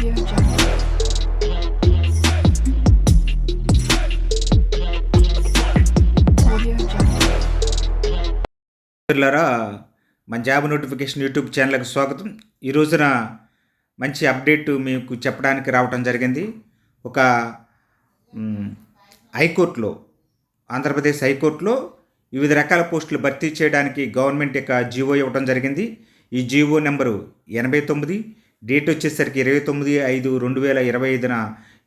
మిత్రులారా మన job notification YouTube ఛానల్కి స్వాగతం. ఈ రోజున మంచి అప్డేట్ మీకు చెప్పడానికి రావటం జరిగింది. ఒక హైకోర్టులో ఆంధ్రప్రదేశ్ హైకోర్టులో వివిధ రకాల పోస్టులు భర్తీ చేయడానికి గవర్నమెంట్ యొక్క జీవో ఇవ్వడం జరిగింది. ఈ జీవో నెంబరు ఎనభై తొమ్మిది డేట్ వచ్చేసరికి ఇరవై తొమ్మిది ఐదు రెండు వేల ఇరవై ఐదున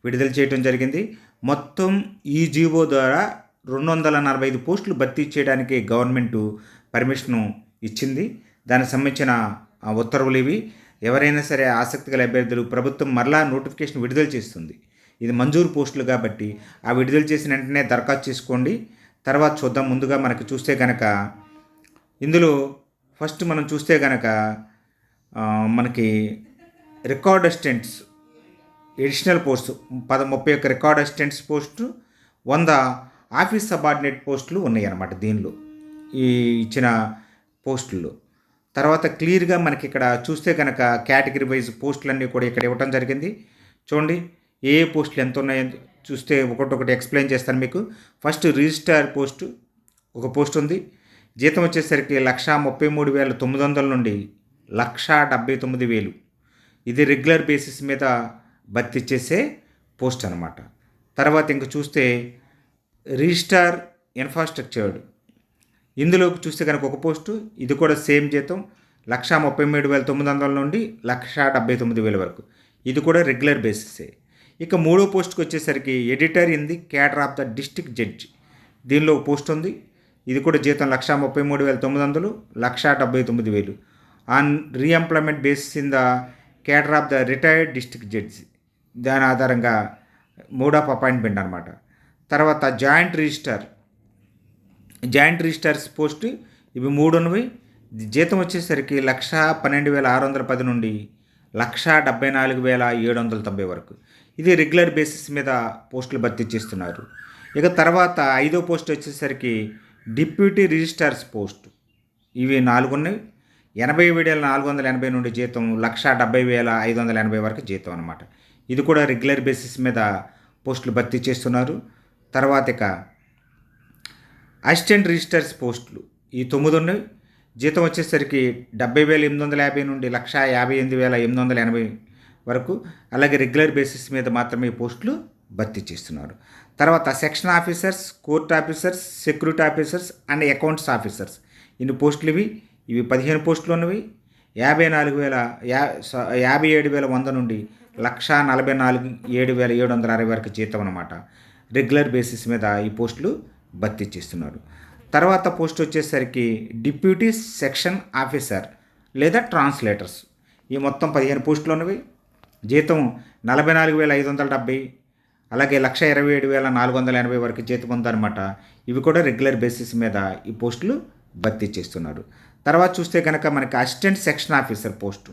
విడుదల చేయడం జరిగింది. మొత్తం ఈ జీవో ద్వారా రెండు వందల నలభై ఐదు పోస్టులు భర్తీ చేయడానికి గవర్నమెంట్ పర్మిషను ఇచ్చింది. దానికి సంబంధించిన ఉత్తర్వులు ఇవి. ఎవరైనా సరే ఆసక్తి గల అభ్యర్థులు ప్రభుత్వం మరలా నోటిఫికేషన్ విడుదల చేస్తుంది. ఇది మంజూరు పోస్టులు కాబట్టి ఆ విడుదల చేసిన వెంటనే దరఖాస్తు చేసుకోండి. తర్వాత చూద్దాం. ముందుగా మనకు చూస్తే కనుక ఇందులో ఫస్ట్ మనం చూస్తే కనుక మనకి రికార్డ్ అసిస్టెంట్స్ ఎడిషనల్ పోస్ట్ పద ముప్పై ఒక్క రికార్డ్ అసిస్టెంట్స్ పోస్టు వంద ఆఫీస్ సబార్డినేట్ పోస్టులు ఉన్నాయి అన్నమాట దీనిలో ఈ ఇచ్చిన పోస్టుల్లో తర్వాత క్లియర్గా మనకి ఇక్కడ చూస్తే కనుక కేటగిరీ వైజ్ పోస్టులన్నీ కూడా ఇక్కడ ఇవ్వటం జరిగింది. చూడండి ఏ ఏ పోస్టులు ఎంత ఉన్నాయో చూస్తే ఒకటొకటి ఎక్స్ప్లెయిన్ చేస్తాను మీకు. ఫస్ట్ రిజిస్టార్ పోస్టు ఒక పోస్ట్ ఉంది. జీతం వచ్చేసరికి లక్ష ముప్పై మూడు వేల తొమ్మిది వందల నుండి లక్ష డెబ్బై తొమ్మిది వేలు. ఇది రెగ్యులర్ బేసిస్ మీద భర్తీ చేసే పోస్ట్ అనమాట తర్వాత ఇంక చూస్తే రిజిస్టార్ ఇన్ఫ్రాస్ట్రక్చర్డ్. ఇందులోకి చూస్తే కనుక ఒక పోస్టు ఇది కూడా సేమ్ జీతం లక్షా ముప్పై మూడు వేల తొమ్మిది వందల నుండి లక్ష డెబ్బై తొమ్మిది వేల వరకు. ఇది కూడా రెగ్యులర్ బేసిసే. ఇక మూడో పోస్ట్కి వచ్చేసరికి editor in the cadre of the district judge. దీనిలో ఒక పోస్ట్ ఉంది. ఇది కూడా జీతం లక్ష ముప్పై మూడు వేల తొమ్మిది వందలు లక్ష డెబ్బై తొమ్మిది వేలు. On reemployment basis in the cadre of the retired district judge. దాని ఆధారంగా మోడ్ ఆఫ్ అపాయింట్మెంట్ అనమాట తర్వాత joint registrar. Joint registrars post ఇవి మూడు ఉన్నవి జీతం వచ్చేసరికి లక్ష పన్నెండు వేల ఆరు వందల పది నుండి లక్ష డెబ్బై నాలుగు వేల ఏడు వందల తొంభై వరకు. ఇది రెగ్యులర్ బేసిస్ మీద పోస్టులు భర్తీ చేస్తున్నారు. ఇక తర్వాత ఐదో పోస్ట్ వచ్చేసరికి డిప్యూటీ రిజిస్టర్స్ పోస్ట్. ఇవి నాలుగున్నాయి ఎనభై వేల నాలుగు వందల ఎనభై నుండి జీతం లక్ష డెబ్బై వేల ఐదు వందల ఎనభై వరకు జీతం అనమాట ఇది కూడా రెగ్యులర్ బేసిస్ మీద పోస్టులు భర్తీ చేస్తున్నారు. తర్వాత ఇక అసిస్టెంట్ రిజిస్టర్స్ పోస్టులు ఈ తొమ్మిది ఉన్నాయి. జీతం వచ్చేసరికి డెబ్బై వేల ఎనిమిది వందల యాభై నుండి లక్ష యాభై ఎనిమిది వేల ఎనిమిది వందల ఎనభై వరకు అలాగే రెగ్యులర్ బేసిస్ మీద మాత్రమే ఈ పోస్టులు భర్తీ చేస్తున్నారు. తర్వాత section officers court officers security officers and accounts officers. ఇన్ని పోస్టులు ఇవి. ఇవి పదిహేను పోస్టులు ఉన్నవి యాభై నాలుగు వేల యా యాభై ఏడు వేల వంద నుండి లక్ష నలభై నాలుగు ఏడు వేల ఏడు వందల అరవై వరకు జీతం అనమాట రెగ్యులర్ బేసిస్ మీద ఈ పోస్టులు భర్తీ చేస్తున్నారు. తర్వాత పోస్ట్ వచ్చేసరికి డిప్యూటీ సెక్షన్ ఆఫీసర్ లేదా ట్రాన్స్లేటర్స్. ఈ మొత్తం పదిహేను పోస్టులు ఉన్నవి జీతం నలభై నాలుగు వేల ఐదు వందల డెబ్బై అలాగే లక్ష ఇరవై ఏడు వేల నాలుగు వందల ఎనభై వరకు జీతం ఉందన్నమాట. ఇవి కూడా రెగ్యులర్ బేసిస్ మీద ఈ పోస్టులు భర్తీ చేస్తున్నారు. తర్వాత చూస్తే కనుక మనకి అసిస్టెంట్ సెక్షన్ ఆఫీసర్ పోస్టు.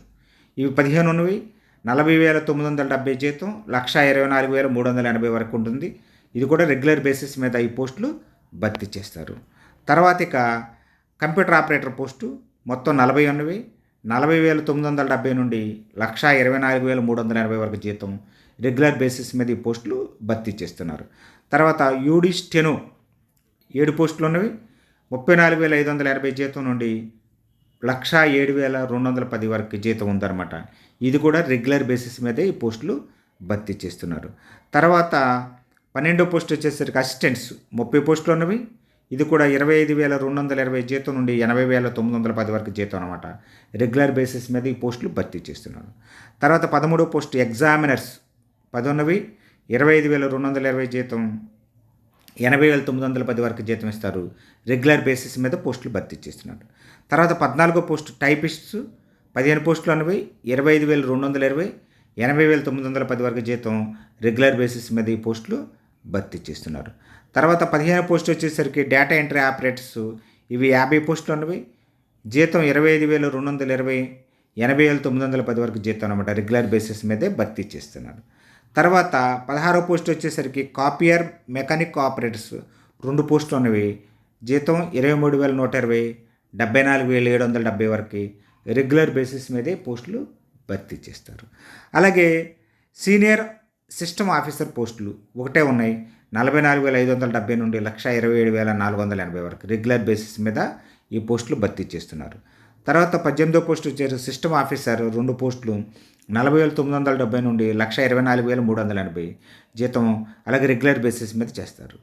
ఇవి పదిహేను ఉన్నవి. నలభై వేల తొమ్మిది వందల డెబ్బై జీతం. లక్ష ఇరవై నాలుగు వేల మూడు వందల ఎనభై వరకు ఉంటుంది. ఇది కూడా రెగ్యులర్ బేసిస్ మీద ఈ పోస్టులు భర్తీ చేస్తారు. తర్వాత ఇక కంప్యూటర్ ఆపరేటర్ పోస్టు మొత్తం నలభై ఉన్నవి. నలభై వేల తొమ్మిది వందల డెబ్బై నుండి లక్ష ఇరవై నాలుగు వేల మూడు వందల ఎనభై వరకు జీతం రెగ్యులర్ బేసిస్ మీద ఈ పోస్టులు భర్తీ చేస్తున్నారు. తర్వాత యూడి స్టెనో ఏడు పోస్టులు ఉన్నవి. ముప్పై నాలుగు వేల ఐదు వందల ఎనభై జీతం నుండి లక్ష ఏడు వేల రెండు వందల పది వరకు జీతం ఉందన్నమాట. ఇది కూడా రెగ్యులర్ బేసిస్ మీదే ఈ పోస్టులు భర్తీ చేస్తున్నారు. తర్వాత పన్నెండో పోస్ట్ వచ్చేసరికి అసిస్టెంట్స్ ముప్పై పోస్టులు ఉన్నవి. ఇది కూడా ఇరవై ఐదు వేల రెండు వందల ఇరవై జీతం నుండి ఎనభై వేల తొమ్మిది వందల పది వరకు జీతం అనమాట రెగ్యులర్ బేసిస్ మీద ఈ పోస్టులు భర్తీ చేస్తున్నారు. తర్వాత పదమూడో పోస్ట్ ఎగ్జామినర్స్ పది ఉన్నవి. ఇరవై ఐదు వేల రెండు వందల ఇరవై జీతం ఎనభై వేల తొమ్మిది వందల పది వరకు జీతం ఇస్తారు. రెగ్యులర్ బేసిస్ మీద పోస్టులు భర్తీ చేస్తున్నారు. తర్వాత పద్నాలుగో పోస్ట్ టైపిస్ట్స్ పదిహేను పోస్టులు అనేవి ఇరవై ఐదు వేల రెండు వందల ఇరవై ఎనభై వేల తొమ్మిది వందల పది వరకు జీతం రెగ్యులర్ బేసిస్ మీద ఈ పోస్టులు భర్తీ చేస్తున్నారు. తర్వాత పదిహేను పోస్ట్ వచ్చేసరికి డేటా ఎంట్రీ ఆపరేటర్స్ ఇవి యాభై పోస్టులు ఉన్నవి జీతం ఇరవై ఐదు వేల రెండు వందల ఇరవై ఎనభై వేల తొమ్మిది వందల పది వరకు జీతం అనమాట రెగ్యులర్ బేసిస్ మీదే భర్తీ చేస్తున్నారు. తర్వాత పదహారో పోస్ట్ వచ్చేసరికి కాపియర్ మెకానిక్ ఆపరేటర్స్ రెండు పోస్టులు ఉన్నవి. జీతం ఇరవై మూడు వేల నూట ఇరవై డెబ్బై నాలుగు వేల ఏడు వందల డెబ్బై వరకు రెగ్యులర్ బేసిస్ మీదే పోస్టులు భర్తీ చేస్తారు. అలాగే సీనియర్ సిస్టమ్ ఆఫీసర్ పోస్టులు ఒకటే ఉన్నాయి. నలభై నాలుగు వేల ఐదు వందల డెబ్బై నుండి లక్ష ఇరవై ఏడు వేల నాలుగు వందల ఎనభై వరకు రెగ్యులర్ బేసిస్ మీద ఈ పోస్టులు భర్తీ చేస్తున్నారు. తర్వాత పద్దెనిమిదో పోస్టు వచ్చారు సిస్టమ్ ఆఫీసర్ రెండు పోస్టులు నలభై వేల తొమ్మిది వందల డెబ్బై నుండి లక్ష ఇరవై నాలుగు వేల మూడు వందల ఎనభై జీతం అలాగే రెగ్యులర్ బేసిస్ మీద చేస్తారు.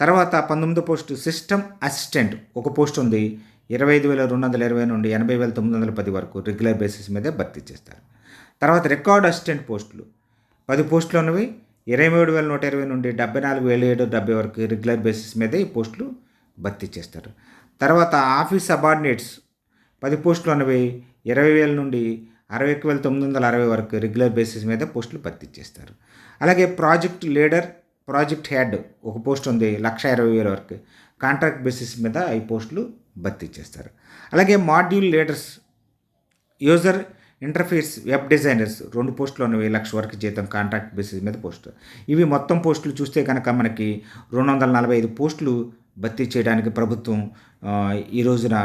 తర్వాత పంతొమ్మిదో పోస్టు సిస్టమ్ అసిస్టెంట్ ఒక పోస్ట్ ఉంది ఇరవై ఐదు వేల రెండు వందల ఇరవై నుండి ఎనభై వేల తొమ్మిది వందల పది వరకు రెగ్యులర్ బేసిస్ మీదే భర్తీ చేస్తారు. తర్వాత రికార్డ్ అసిస్టెంట్ పోస్టులు పది పోస్టులు ఉన్నవి ఇరవై మూడు వేల నూట ఇరవై నుండి డెబ్బై నాలుగు వేల ఏడు డెబ్బై వరకు రెగ్యులర్ బేసిస్ మీదే ఈ పోస్టులు భర్తీ చేస్తారు. తర్వాత ఆఫీస్ సబార్డినేట్స్ పది పోస్టులు ఉన్నవి ఇరవై వేల నుండి అరవై ఒక్క వేల తొమ్మిది వందల అరవై వరకు రెగ్యులర్ బేసిస్ మీద పోస్టులు భర్తీ చేస్తారు. అలాగే ప్రాజెక్ట్ లీడర్ ప్రాజెక్ట్ హెడ్ ఒక పోస్ట్ ఉంది లక్ష ఇరవై వేల వరకు. కాంట్రాక్ట్ బేసిస్ మీద ఈ పోస్టులు భర్తీ చేస్తారు. అలాగే module leaders user interface web designers రెండు పోస్టులు ఉన్నవి లక్ష వరకు జీతం కాంట్రాక్ట్ బేసిస్ మీద పోస్ట్. ఇవి మొత్తం పోస్టులు చూస్తే కనుక మనకి రెండు వందల నలభై ఐదు పోస్టులు భర్తీ చేయడానికి ప్రభుత్వం ఈ రోజున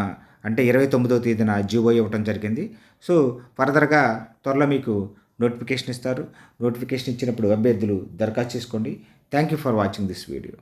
అంటే ఇరవై తొమ్మిదవ తేదీన జీవో ఇవ్వడం జరిగింది. సో ఫర్దర్గా త్వరలో మీకు నోటిఫికేషన్ ఇస్తారు. నోటిఫికేషన్ ఇచ్చినప్పుడు అభ్యర్థులు దరఖాస్తు చేసుకోండి. Thank you for watching this video.